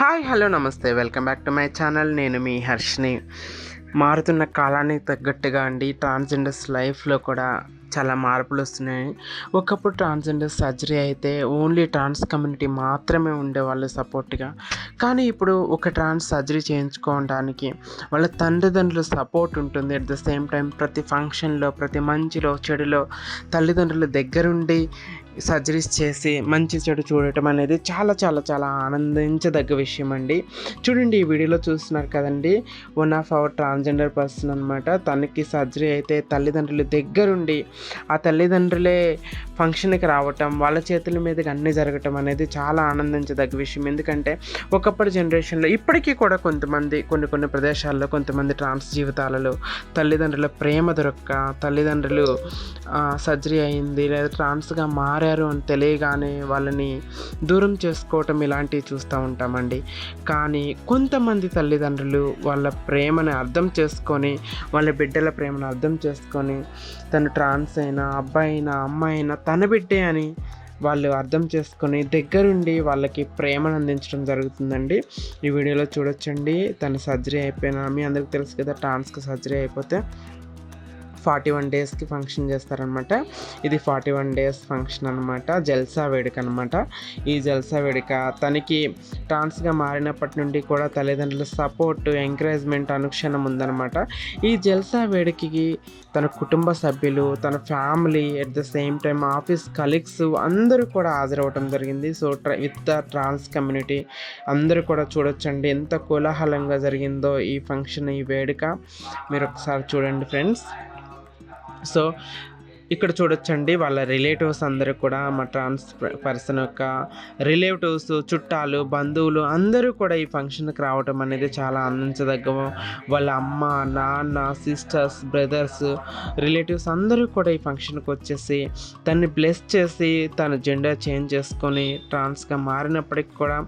Hi hello నమస్తే. Welcome back to my channel. నేను మీ హర్ష్ని మారుతున్న కాలానికి తగ్గట్టుగా అండి ట్రాన్స్జెండర్స్ లైఫ్లో కూడా చాలా మార్పులు వస్తున్నాయి. ఒకప్పుడు ట్రాన్స్జెండర్ సర్జరీ అయితే ఓన్లీ ట్రాన్స్ కమ్యూనిటీ మాత్రమే ఉండేవాళ్ళు సపోర్ట్గా. కానీ ఇప్పుడు ఒక ట్రాన్స్ సర్జరీ చేయించుకోవడానికి వాళ్ళ తల్లిదండ్రుల సపోర్ట్ ఉంటుంది. అట్ ద సేమ్ టైం ప్రతి ఫంక్షన్లో ప్రతి మంచిలో చెడులో తల్లిదండ్రుల దగ్గరుండి సర్జరీస్ చేసి మంచి చెడు చూడటం అనేది చాలా చాలా చాలా ఆనందించదగ్గ విషయం అండి చూడండి ఈ వీడియోలో చూస్తున్నారు కదండి one of our transgender person అనమాట తనకి సర్జరీ అయితే తల్లిదండ్రులు దగ్గరుండి ఆ తల్లిదండ్రులే ఫంక్షన్కి రావటం వాళ్ళ చేతుల మీదకి అన్నీ జరగటం అనేది చాలా ఆనందించదగ్గ విషయం. ఎందుకంటే ఒకప్పటి జనరేషన్లో ఇప్పటికీ కూడా కొంతమంది కొన్ని కొన్ని ప్రదేశాల్లో కొంతమంది ట్రాన్స్ జీవితాలలో తల్లిదండ్రుల ప్రేమ దొరక్క తల్లిదండ్రులు సర్జరీ అయింది లేదా ట్రాన్స్గా మారారు అని తెలియగానే వాళ్ళని దూరం చేసుకోవటం ఇలాంటివి చూస్తూ ఉంటామండి. కానీ కొంతమంది తల్లిదండ్రులు వాళ్ళ ప్రేమను అర్థం చేసుకొని వాళ్ళ బిడ్డల ప్రేమను అర్థం చేసుకొని తను ట్రాన్స్ అయినా అబ్బాయి అయినా అమ్మాయి అయినా తన బిడ్డే అని వాళ్ళు అర్థం చేసుకొని దగ్గరుండి వాళ్ళకి ప్రేమను అందించడం జరుగుతుందండి. ఈ వీడియోలో చూడొచ్చండి. తన సర్జరీ అయిపోయినా మీ అందరికీ తెలుసు కదా ట్రాన్స్కి సర్జరీ అయిపోతే ఫార్టీ వన్ డేస్కి ఫంక్షన్ చేస్తారనమాట ఇది ఫార్టీ వన్ డేస్ ఫంక్షన్ అనమాట జల్సా వేడుక అనమాట ఈ జల్సా వేడుక తనకి ట్రాన్స్గా మారినప్పటి నుండి కూడా తల్లిదండ్రుల సపోర్ట్ ఎంకరేజ్మెంట్ అనుక్షణం ఉందన్నమాట. ఈ జల్సా వేడుకకి తన కుటుంబ సభ్యులు తన family at the same time office colleagues అందరూ కూడా హాజరవటం జరిగింది. సో ట్ర విత్ ద ట్రాన్స్ కమ్యూనిటీ అందరూ కూడా చూడొచ్చండి. ఎంత కోలాహలంగా జరిగిందో ఈ ఫంక్షన్ ఈ వేడుక. మీరు ఒకసారి చూడండి ఫ్రెండ్స్. సో ఇక్కడ చూడొచ్చండి వాళ్ళ రిలేటివ్స్ అందరూ కూడా మా ట్రాన్స్ పర్సన్ యొక్క రిలేటివ్స్ చుట్టాలు బంధువులు అందరూ కూడా ఈ ఫంక్షన్కి రావటం అనేది చాలా ఆనందించదగ్గ వాళ్ళ అమ్మ నాన్న సిస్టర్స్ బ్రదర్స్ రిలేటివ్స్ అందరూ కూడా ఈ ఫంక్షన్కి వచ్చేసి తన్ని బ్లెస్ చేసి తన జెండా చేంజ్ చేసుకొని ట్రాన్స్గా మారినప్పటికి కూడా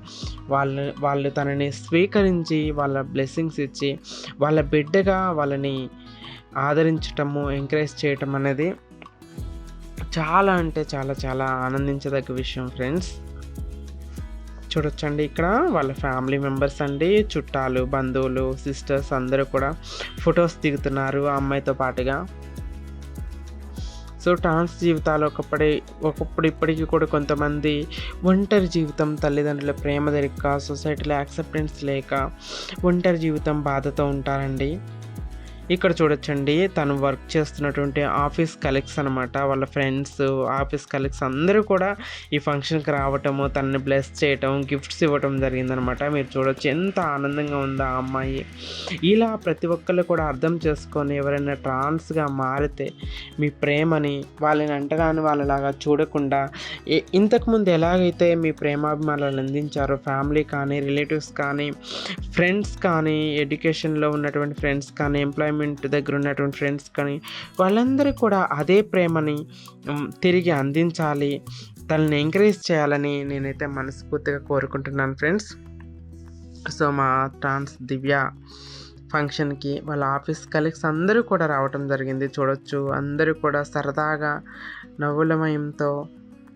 వాళ్ళు వాళ్ళు తనని స్వీకరించి వాళ్ళ బ్లెస్సింగ్స్ ఇచ్చి వాళ్ళ బిడ్డగా వాళ్ళని ఆదరించటము ఎంకరేజ్ చేయటం అనేది చాలా అంటే చాలా చాలా ఆనందించదగ్గ విషయం ఫ్రెండ్స్ చూడొచ్చండి ఇక్కడ వాళ్ళ ఫ్యామిలీ మెంబర్స్ అండి చుట్టాలు బంధువులు సిస్టర్స్ అందరూ కూడా ఫొటోస్ దిగుతున్నారు ఆ అమ్మాయితో పాటుగా. సో ట్రాన్స్ జీవితాలు ఒకప్పటి ఒకప్పుడు ఇప్పటికీ కూడా కొంతమంది ఒంటరి జీవితం తల్లిదండ్రుల ప్రేమ దొరిక సొసైటీలో యాక్సెప్టెన్స్ లేక ఒంటరి జీవితం బాధతో ఉంటారండి. ఇక్కడ చూడొచ్చండి తను వర్క్ చేస్తున్నటువంటి ఆఫీస్ కలీగ్స్ అనమాట వాళ్ళ ఫ్రెండ్స్ ఆఫీస్ కలీగ్స్ అందరూ కూడా ఈ ఫంక్షన్కి రావటము తనని బ్లెస్ చేయటం గిఫ్ట్స్ ఇవ్వటం జరిగిందనమాట మీరు చూడొచ్చు ఎంత ఆనందంగా ఉందో ఆ అమ్మాయి. ఇలా ప్రతి ఒక్కళ్ళు కూడా అర్థం చేసుకొని ఎవరైనా ట్రాన్స్గా మారితే మీ ప్రేమని వాళ్ళని అంటరాని వాళ్ళలాగా చూడకుండా ఇంతకుముందు ఎలాగైతే మీ ప్రేమాభిమానాలు అందించారో ఫ్యామిలీ కానీ రిలేటివ్స్ కానీ ఫ్రెండ్స్ కానీ ఎడ్యుకేషన్లో ఉన్నటువంటి ఫ్రెండ్స్ కానీ ఎంప్లాయ్మెంట్ గవర్నమెంట్ దగ్గర ఉన్నటువంటి ఫ్రెండ్స్ కానీ వాళ్ళందరూ కూడా అదే ప్రేమని తిరిగి అందించాలి తనని ఎంకరేజ్ చేయాలని నేనైతే మనస్ఫూర్తిగా కోరుకుంటున్నాను ఫ్రెండ్స్ సో మా ట్రాన్స్ దివ్య ఫంక్షన్కి వాళ్ళ ఆఫీస్ కలీగ్స్ అందరూ కూడా రావటం జరిగింది. చూడొచ్చు అందరూ కూడా సరదాగా నవ్వులమయంతో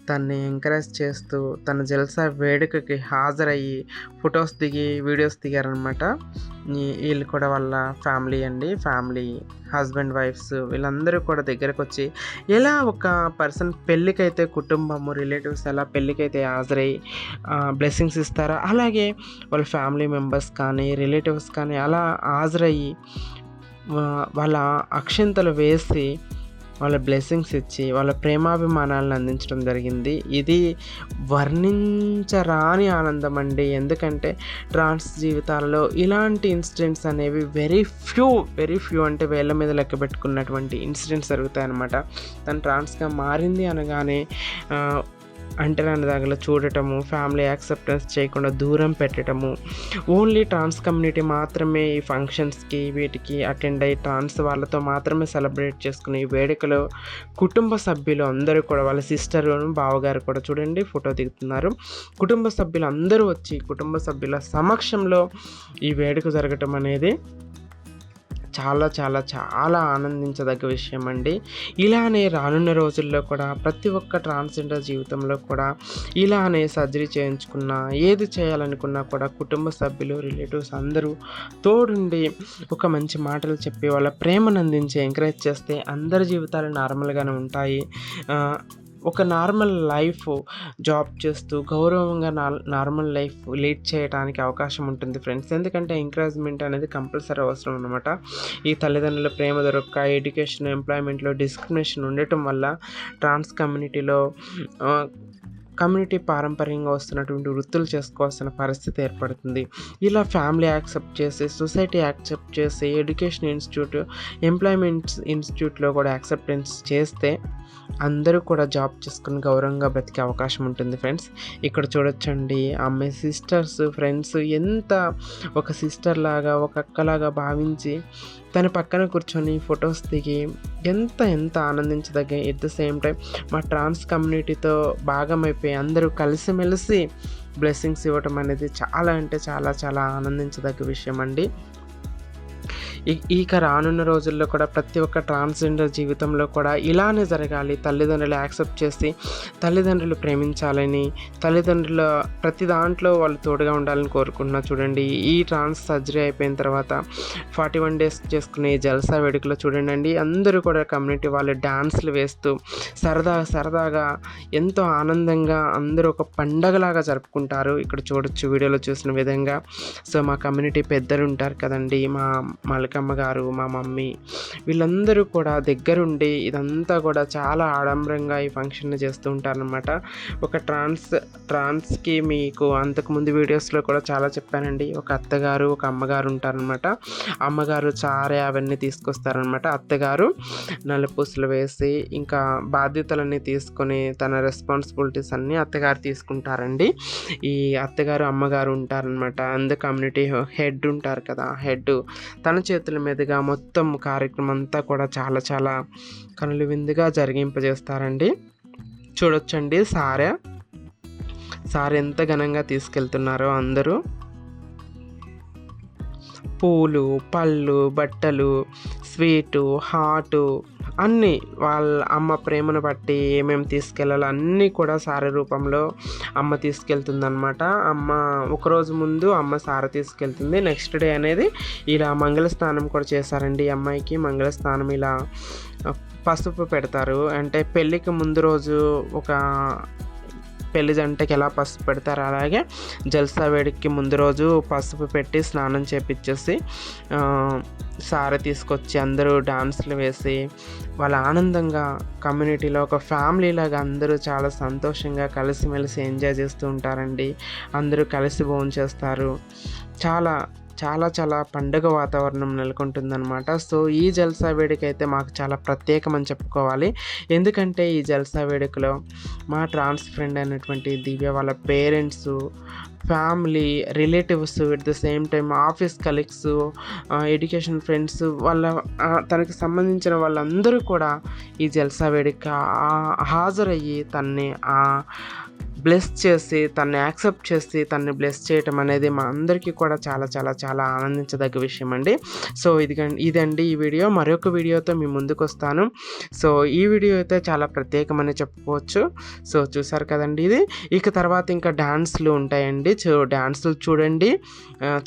తన్ని ఎంకరేజ్ చేస్తూ తన జల్సా వేడుకకి హాజరయ్యి ఫొటోస్ దిగి వీడియోస్ దిగారనమాట వీళ్ళు కూడా వాళ్ళ ఫ్యామిలీ అండి. ఫ్యామిలీ హస్బెండ్ వైఫ్స్ వీళ్ళందరూ కూడా దగ్గరకు వచ్చి ఎలా ఒక పర్సన్ పెళ్ళికైతే కుటుంబము రిలేటివ్స్ ఎలా పెళ్ళికైతే హాజరయ్యి బ్లెస్సింగ్స్ ఇస్తారో అలాగే వాళ్ళ ఫ్యామిలీ మెంబర్స్ కానీ రిలేటివ్స్ కానీ అలా హాజరయ్యి వాళ్ళ అక్షంతలు వేసి వాళ్ళ బ్లెస్సింగ్స్ ఇచ్చి వాళ్ళ ప్రేమాభిమానాలను అందించడం జరిగింది. ఇది వర్ణించరాని ఆనందం అండి. ఎందుకంటే ట్రాన్స్ జీవితాల్లో ఇలాంటి ఇన్సిడెంట్స్ అనేవి వెరీ ఫ్యూ వెరీ ఫ్యూ అంటే వేళ్ళ మీద లెక్క పెట్టుకున్నటువంటి ఇన్సిడెంట్స్ జరుగుతాయి అన్నమాట తను ట్రాన్స్గా మారింది అనగానే అంటరాని దగ్గర చూడటము ఫ్యామిలీ యాక్సెప్టెన్స్ చేయకుండా దూరం పెట్టడము ఓన్లీ ట్రాన్స్ కమ్యూనిటీ మాత్రమే ఈ ఫంక్షన్స్కి వీటికి అటెండ్ అయ్యి ట్రాన్స్ వాళ్ళతో మాత్రమే సెలబ్రేట్ చేసుకుని ఈ వేడుకలో కుటుంబ సభ్యులు అందరూ కూడా వాళ్ళ సిస్టర్ బావగారు కూడా చూడండి ఫోటో దిగుతున్నారు. కుటుంబ సభ్యులు అందరూ వచ్చి కుటుంబ సభ్యుల సమక్షంలో ఈ వేడుక జరగటం అనేది చాలా చాలా చాలా ఆనందించదగ్గ విషయం అండి ఇలానే రానున్న రోజుల్లో కూడా ప్రతి ఒక్క ట్రాన్స్జెండర్ జీవితంలో కూడా ఇలానే సర్జరీ చేయించుకున్నా ఏది చేయాలనుకున్నా కూడా కుటుంబ సభ్యులు రిలేటివ్స్ అందరూ తోడుండి ఒక మంచి మాటలు చెప్పి వాళ్ళ ప్రేమను అందించి ఎంకరేజ్ చేస్తే అందరి జీవితాలు నార్మల్గానే ఉంటాయి. ఒక నార్మల్ లైఫ్ జాబ్ చేస్తూ గౌరవంగా నార్మల్ లైఫ్ లీడ్ చేయడానికి అవకాశం ఉంటుంది ఫ్రెండ్స్. ఎందుకంటే ఎంకరేజ్మెంట్ అనేది కంపల్సరీ అవసరం అనమాట ఈ తల్లిదండ్రుల ప్రేమ దొరక్క ఎడ్యుకేషన్ ఎంప్లాయ్మెంట్లో డిస్క్రిమినేషన్ ఉండటం వల్ల ట్రాన్స్ కమ్యూనిటీలో కమ్యూనిటీ పారంపర్యంగా వస్తున్నటువంటి వృత్తులు చేసుకోవాల్సిన పరిస్థితి ఏర్పడుతుంది. ఇలా ఫ్యామిలీ యాక్సెప్ట్ చేసి సొసైటీ యాక్సెప్ట్ చేసి ఎడ్యుకేషన్ ఇన్స్టిట్యూట్ ఎంప్లాయ్మెంట్ ఇన్స్టిట్యూట్లో కూడా యాక్సెప్టెన్స్ చేస్తే అందరూ కూడా జాబ్ చేసుకుని గౌరవంగా బ్రతికే అవకాశం ఉంటుంది ఫ్రెండ్స్. ఇక్కడ చూడొచ్చండి అమ్మాయి సిస్టర్స్ ఫ్రెండ్స్ ఎంత ఒక సిస్టర్ లాగా ఒక అక్కలాగా భావించి తన పక్కన కూర్చొని ఫొటోస్ దిగి ఎంత ఎంత ఆనందించదగ్గ ఎట్ ద సేమ్ టైం మా ట్రాన్స్ కమ్యూనిటీతో భాగమైపోయి అందరూ కలిసిమెలిసి బ్లెస్సింగ్స్ ఇవ్వటం అనేది చాలా అంటే చాలా చాలా ఆనందించదగ్గ విషయం అండి ఇక రానున్న రోజుల్లో కూడా ప్రతి ఒక్క ట్రాన్స్జెండర్ జీవితంలో కూడా ఇలానే జరగాలి. తల్లిదండ్రులు యాక్సెప్ట్ చేసి తల్లిదండ్రులు ప్రేమించాలని తల్లిదండ్రుల ప్రతి దాంట్లో వాళ్ళు తోడుగా ఉండాలని కోరుకుంటున్నా చూడండి. ఈ ట్రాన్స్ సర్జరీ అయిపోయిన తర్వాత ఫార్టీ వన్ డేస్ చేసుకునే జల్సా వేడుకలో చూడండి అందరూ కూడా కమ్యూనిటీ వాళ్ళు డ్యాన్స్లు వేస్తూ సరదా సరదాగా ఎంతో ఆనందంగా అందరూ ఒక పండగలాగా జరుపుకుంటారు. ఇక్కడ చూడొచ్చు వీడియోలో చూసిన విధంగా. సో మా కమ్యూనిటీ పెద్దలు ఉంటారు కదండి మా మలక చిలకమ్మ గారు మా మమ్మీ వీళ్ళందరూ కూడా దగ్గరుండి ఇదంతా కూడా చాలా ఆడంబరంగా ఈ ఫంక్షన్ని చేస్తూ ఉంటారనమాట ఒక ట్రాన్స్ ట్రాన్స్కి మీకు అంతకుముందు వీడియోస్లో కూడా చాలా చెప్పానండి. ఒక అత్తగారు ఒక అమ్మగారు ఉంటారనమాట అమ్మగారు చారే అవన్నీ తీసుకొస్తారనమాట అత్తగారు నలుపూసలు వేసి ఇంకా బాధ్యతలన్నీ తీసుకొని తన రెస్పాన్సిబిలిటీస్ అన్నీ అత్తగారు తీసుకుంటారండి. ఈ అత్తగారు అమ్మగారు ఉంటారనమాట అందు కమ్యూనిటీ హెడ్ ఉంటారు కదా హెడ్ తన చేతి చేతుల మీదుగా మొత్తం కార్యక్రమం అంతా కూడా చాలా చాలా కనులు విందుగా జరిగింపజేస్తారండి. చూడొచ్చండి సారె. సార్ ఎంత ఘనంగా తీసుకెళ్తున్నారో అందరూ. పూలు పళ్ళు బట్టలు స్వీటు హాటు అన్నీ వాళ్ళ అమ్మ ప్రేమను బట్టి ఏమేమి తీసుకెళ్ళాలో అన్నీ కూడా సార రూపంలో అమ్మ తీసుకెళ్తుందనమాట అమ్మ ఒకరోజు ముందు అమ్మ సార తీసుకెళ్తుంది. నెక్స్ట్ డే అనేది ఇలా మంగళ స్నానం కూడా చేశారండి అమ్మాయికి. మంగళ స్నానం ఇలా పసుపు పెడతారు. అంటే పెళ్ళికి ముందు రోజు ఒక పెళ్ళి జంటకి ఎలా పసుపు పెడతారు అలాగే జల్సా వేడికి ముందు రోజు పసుపు పెట్టి స్నానం చేపించేసి సార తీసుకొచ్చి అందరూ డాన్స్లు వేసి వాళ్ళ ఆనందంగా కమ్యూనిటీలో ఒక ఫ్యామిలీ లాగా అందరూ చాలా సంతోషంగా కలిసిమెలిసి ఎంజాయ్ చేస్తూ ఉంటారండి. అందరూ కలిసి భోజనం చేస్తారు చాలా చాలా చాలా పండుగ వాతావరణం నెలకొంటుందన్నమాట. సో ఈ జల్సా వేడుక అయితే మాకు చాలా ప్రత్యేకమని చెప్పుకోవాలి. ఎందుకంటే ఈ జల్సా వేడుకలో మా ట్రాన్స్ ఫ్రెండ్ అయినటువంటి దివ్య వాళ్ళ parents family relatives at the same time office colleagues education friends వాళ్ళ తనకి సంబంధించిన వాళ్ళందరూ కూడా ఈ జల్సా వేడుక హాజరయ్యి తన్ని బ్లెస్ చేసి తన్ని యాక్సెప్ట్ చేసి తన్ని బ్లెస్ చేయటం అనేది మా అందరికీ కూడా చాలా చాలా చాలా ఆనందించదగ్గ విషయం అండి సో ఇది ఇదండి ఈ వీడియో. మరొక వీడియోతో మీ ముందుకు వస్తాను సో ఈ వీడియో అయితే చాలా ప్రత్యేకమని చెప్పుకోవచ్చు. సో చూసారు కదండి ఇది. ఇక తర్వాత ఇంకా డ్యాన్స్లు ఉంటాయండి. సో డ్యాన్సులు చూడండి.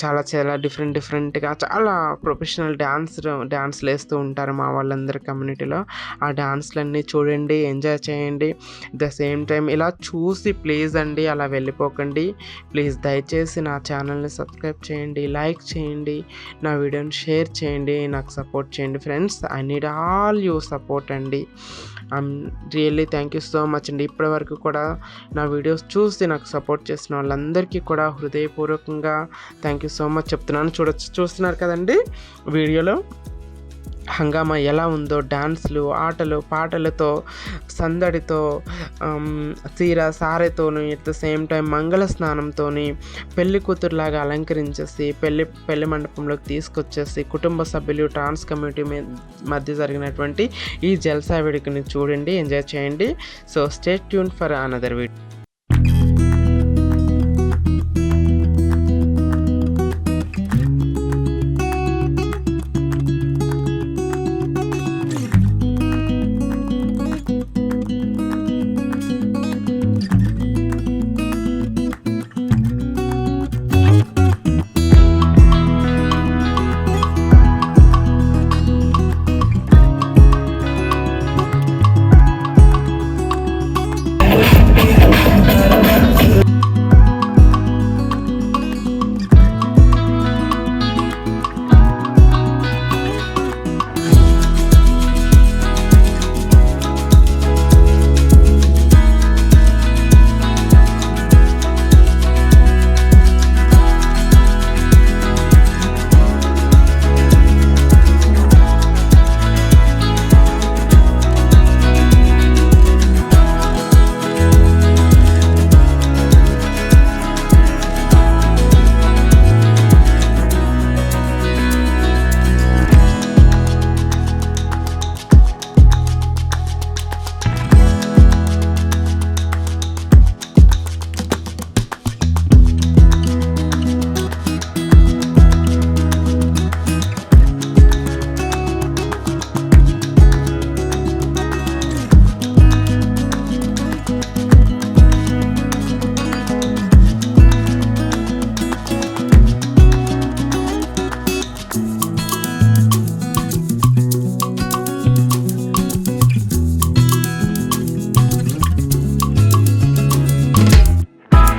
చాలా చాలా డిఫరెంట్ డిఫరెంట్గా చాలా ప్రొఫెషనల్ డ్యాన్స్ డ్యాన్స్లు వేస్తూ ఉంటారు మా వాళ్ళందరి కమ్యూనిటీలో. ఆ డ్యాన్స్లన్నీ చూడండి ఎంజాయ్ చేయండి. ద సేమ్ టైం ఇలా చూసి ప్లీజ్ అండి అలా వెళ్ళిపోకండి. ప్లీజ్ దయచేసి నా ఛానల్ని సబ్స్క్రైబ్ చేయండి లైక్ చేయండి నా వీడియోని షేర్ చేయండి నాకు సపోర్ట్ చేయండి friends. I need all you support అండి. I'm really thank you so much అండి. ఇప్పటి వరకు కూడా నా వీడియోస్ చూసి నాకు సపోర్ట్ చేసిన వాళ్ళందరికీ కూడా హృదయపూర్వకంగా థ్యాంక్ యూ సో మచ్ చెప్తున్నాను. చూడొచ్చు చూస్తున్నారు కదండి వీడియోలో. హంగామా ఎలా ఉందో డ్యాన్స్లు ఆటలు పాటలతో సందడితో సీర సారెతోని ఎట్ ద సేమ్ టైం మంగళ స్నానంతో పెళ్ళి కూతురులాగా అలంకరించేసి పెళ్ళి పెళ్ళి మండపంలోకి తీసుకొచ్చేసి కుటుంబ సభ్యులు ట్రాన్స్ కమ్యూనిటీ మధ్య జరిగినటువంటి ఈ జల్సా వేడుకని చూడండి ఎంజాయ్ చేయండి. So stay tuned for another video.